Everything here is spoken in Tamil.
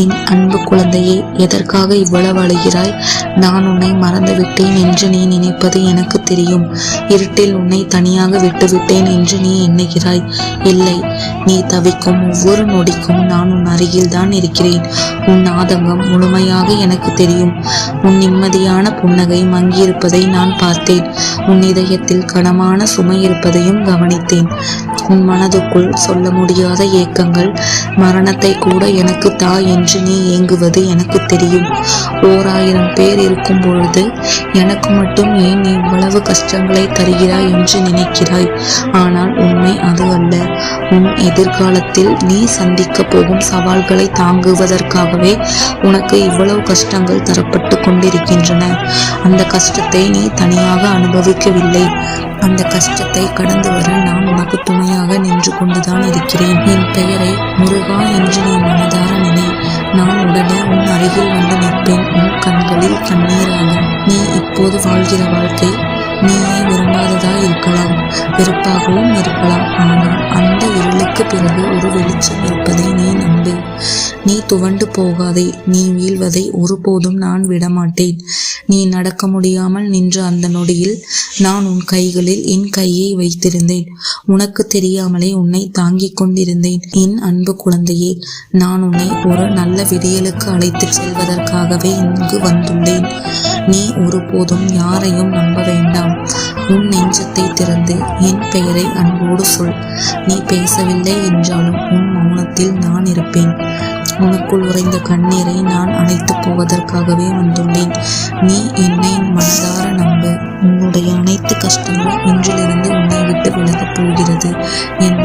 என் அன்பு குழந்தையே எதற்காக இவ்வளவு அழுகிறாய்? நான் உன்னை மறந்துவிட்டேன் என்று நீ நினைப்பது எனக்கு தெரியும். இருட்டில் உன்னை தனியாக விட்டுவிட்டேன் என்று நீ எண்ணுகிறாய். இல்லை நீ தவிக்கும் ஒவ்வொரு நொடிக்கும் நான் உன் அருகில் தான் இருக்கிறேன். உன் ஆதங்கம் முழுமையாக எனக்கு தெரியும். உன் நிம்மதியான புன்னகை மங்கியிருப்பதை நான் பார்த்தேன். உன் இதயத்தில் கனமான சுமை இருப்பதையும் கவனித்தேன். உன் மனதுக்குள் சொல்ல முடியாத ஏக்கங்கள். மரணத்தை கூட எனக்கு தா என்று நீ ஏங்குவது எனக்கு தெரியும். ஓர் ஆயிரம் பேர் இருக்கும் பொழுது எனக்கு மட்டும் ஏன் நீ இவ்வளவு கஷ்டங்களை தருகிறாய் என்று நினைக்கிறாய்? ஆனால் உண்மை அது அல்ல. உன் எதிர்காலத்தில் நீ சந்திக்க போகும் சவால்களை தாங்குவதற்காகவே உனக்கு இவ்வளவு கஷ்டங்கள் தரப்பட்டு கொண்டிருக்கின்றன. அந்த கஷ்டத்தை நீ தனியாக அனுபவிக்கவில்லை. அந்த கஷ்டத்தை கடந்து வர நான் உனக்கு துணையாக நின்று கொண்டுதான் இருக்கிறேன். என் பெயரை முருகா என்று நீ மனதார நினை. நான் உடனே உன் அருகில் வந்து நிற்பேன். உன் கண்களில் கண்ணீராக நீ இப்போது வாழ்கிற வாழ்க்கை நீயே விரும்பாததாய் இருக்கலாம் வெறுப்பாகவும் இருக்கலாம். ஆனால் அந்த இருளுக்கு பிறகு ஒரு வெளிச்சம் இருப்பதை நீ நம்பு. நீ துவண்டு போகாதே. நீ வீழ்வதை ஒருபோதும் நான் விடமாட்டேன். நீ நடக்க முடியாமல் நின்ற அந்த நொடியில் நான் உன் கைகளில் என் கையை வைத்திருந்தேன். உனக்கு தெரியாமலே உன்னை தாங்கிக் கொண்டிருந்தேன். என் அன்பு குழந்தையே நான் உன்னை ஒரு நல்ல விடியலுக்கு அழைத்துச் செல்வதற்காகவே இங்கு வந்துள்ளேன். நீ ஒருபோதும் யாரையும் நம்ப வேண்டாம். உன் நெஞ்சத்தை திறந்து என் பெயரை அன்போடு சொல். நீ பேசவில்லை என்றாலும் உன் மௌனத்தில் நான் இருப்பேன். உனக்குள் உறைந்த கண்ணீரை நான் அணைத்துப் போவதற்காகவே வந்துள்ளேன். நீ என்னை மனதார நம்பு. உன்னுடைய அனைத்து கஷ்டங்கள் இன்றிலிருந்து உன்னை விட்டு விலகப் போகிறது. என்